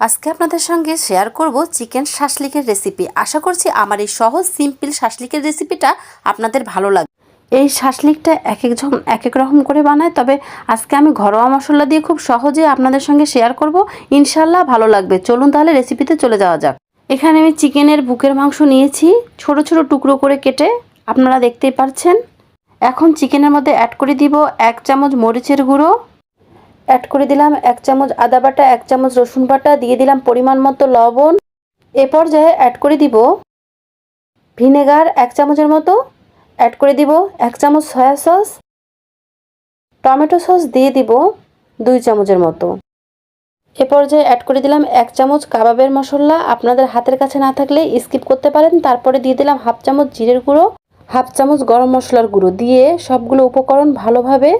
আজকে আপনাদের সঙ্গে শেয়ার করব চিকেন শাসলিকের রেসিপি আশা করছি আমার এই সহজ সিম্পল শাসলিকের রেসিপিটা আপনাদের ভালো লাগবে এই শাসলিকটা এক একজন এক এক রকম করে বানায়, তবে আজকে আমি ঘরোয়া মশলা দিয়ে খুব সহজে আপনাদের সঙ্গে শেয়ার করব। ইনশাল্লাহ ভালো লাগবে। চলুন তাহলে রেসিপিতে চলে যাওয়া যাক। এখানে আমি চিকেনের বুকের মাংস নিয়েছি, ছোট ছোট টুকরো করে কেটে আপনারা দেখতেই পাচ্ছেন এখন চিকেনের মধ্যে অ্যাড করে দিব এক চামচ মরিচের গুঁড়ো অ্যাড করে দিলাম এক চামচ আদা বাটা, এক চামচ রসুন বাটা, দিয়ে দিলাম পরিমাণ মতো লবণ। এ পর্যায়ে অ্যাড করে দিব ভিনেগার এক চামচের মতো। অ্যাড করে দিব এক চামচ সয়া সস টমেটো সস দিয়ে দিব দুই চামচের মতো। এ পর্যায়ে অ্যাড করে দিলাম এক চামচ কাবাবের মশলা। আপনাদের হাতের কাছে না থাকলে স্কিপ করতে পারেন। তারপরে দিয়ে দিলাম হাফ চামচ জিরের গুঁড়ো, হাফ চামচ গরম মশলার গুঁড়ো। দিয়ে সবগুলো উপকরণ ভালোভাবে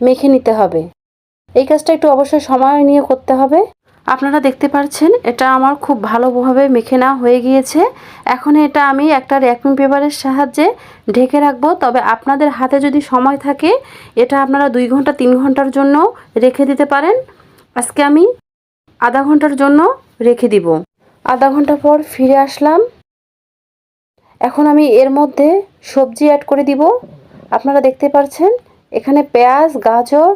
মেখে নিতে হবে। এই কাজটা একটু অবশ্যই সময় নিয়ে করতে হবে। আপনারা দেখতে পাচ্ছেন এটা আমার খুব ভালোভাবে মেখে নেওয়া হয়ে গিয়েছে। এখন এটা আমি একটা র্যাপিং পেপারের সাহায্যে ঢেকে রাখব। তবে আপনাদের হাতে যদি সময় থাকে, এটা আপনারা দুই ঘণ্টা, তিন ঘণ্টার জন্য রেখে দিতে পারেন। আজকে আমি আধা ঘণ্টার জন্য রেখে দিব। আধা ঘণ্টা পর ফিরে আসলাম। এখন আমি এর মধ্যে সবজি অ্যাড করে দিব। আপনারা দেখতে পাচ্ছেন এখানে পেঁয়াজ, গাজর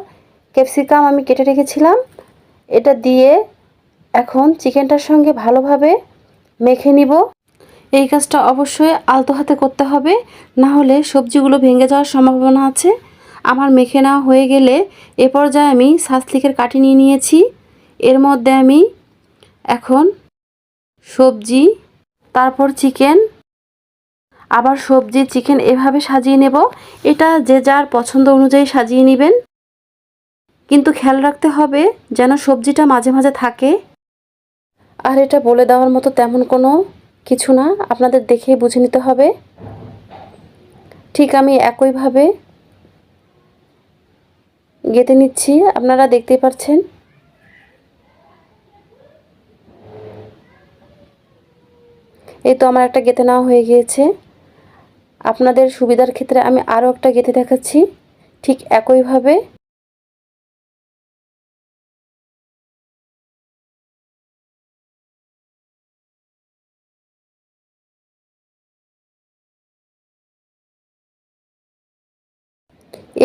ক্যাপসিকাম আমি কেটে রেখেছিলাম। এটা দিয়ে এখন চিকেনটার সঙ্গে ভালোভাবে মেখে নিব। এই কাজটা অবশ্যই আলতো হাতে করতে হবে, না হলে সবজিগুলো ভেঙে যাওয়ার সম্ভাবনা আছে। আমার মেখে নেওয়া হয়ে গেলে এ পর্যায়ে আমি সাসলিকের কাটি নিয়ে নিয়েছি। এর মধ্যে আমি এখন সবজি, তারপর চিকেন, আবার সবজি, চিকেন এভাবে সাজিয়ে নেব। এটা যে যার পছন্দ অনুযায়ী সাজিয়ে নেবেন। কিন্তু খেয়াল রাখতে হবে যেন সবজিটা মাঝে মাঝে থাকে। আর এটা বলে দেওয়ার মতো তেমন কোনো কিছু না, আপনাদের দেখে বুঝে নিতে হবে। ঠিক আমি একইভাবে গেঁথে নিচ্ছি, আপনারা দেখতেই পাচ্ছেন এই তো আমার একটা গেঁথে নেওয়া হয়ে গিয়েছে। আপনাদের সুবিধার ক্ষেত্রে আমি আরও একটা গেঁথে দেখাচ্ছি। ঠিক একইভাবে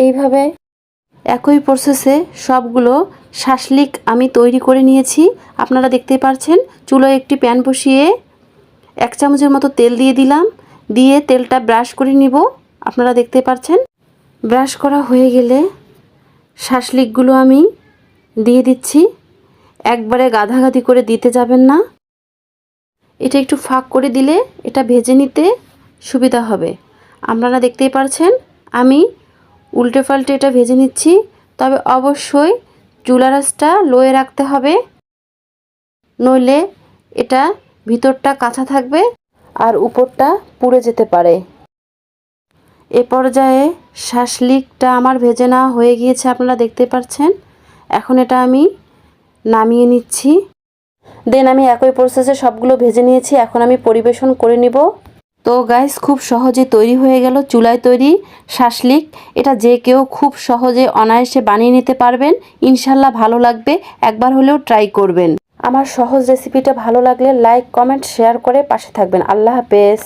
এইভাবে একই প্রসেসে সবগুলো শাসলিক আমি তৈরি করে নিয়েছি। আপনারা দেখতেই পারছেন, চুলোয় একটি প্যান বসিয়ে এক চামচের মতো তেল দিয়ে দিলাম। দিয়ে তেলটা ব্রাশ করে নিব। আপনারা দেখতে পাচ্ছেন ব্রাশ করা হয়ে গেলে শাসলিকগুলো আমি দিয়ে দিচ্ছি। একবারে গাধাগাধি করে দিতে যাবেন না। এটা একটু ফাঁক করে দিলে এটা ভেজে নিতে সুবিধা হবে। আপনারা দেখতেই পারছেন, আমি উল্টে পাল্টে এটা ভেজে নিচ্ছি। তবে অবশ্যই চুলা রাসটা লোয়ে রাখতে হবে। নইলে এটা ভিতরটা কাঁচা থাকবে আর উপরটা পুড়ে যেতে পারে। এ পর্যায়ে শাসলিকটা আমার ভেজে নেওয়া হয়ে গিয়েছে, আপনারা দেখতে পাচ্ছেন। এখন এটা আমি নামিয়ে নিচ্ছি। দেন আমি একই প্রসেসে সবগুলো ভেজে নিয়েছি। এখন আমি পরিবেশন করে নিব। তো গাইস খুব সহজে তৈরি হয়ে গেল চুলায় তৈরি শাসলিক এটা যে কেউ খুব সহজে অনায়াসে বানিয়ে নিতে পারবেন। ইনশাল্লাহ ভালো লাগবে, একবার হলেও ট্রাই করবেন। আমার সহজ রেসিপিটা ভালো লাগলে লাইক কমেন্ট শেয়ার করে পাশে থাকবেন। আল্লাহ হাফেজ।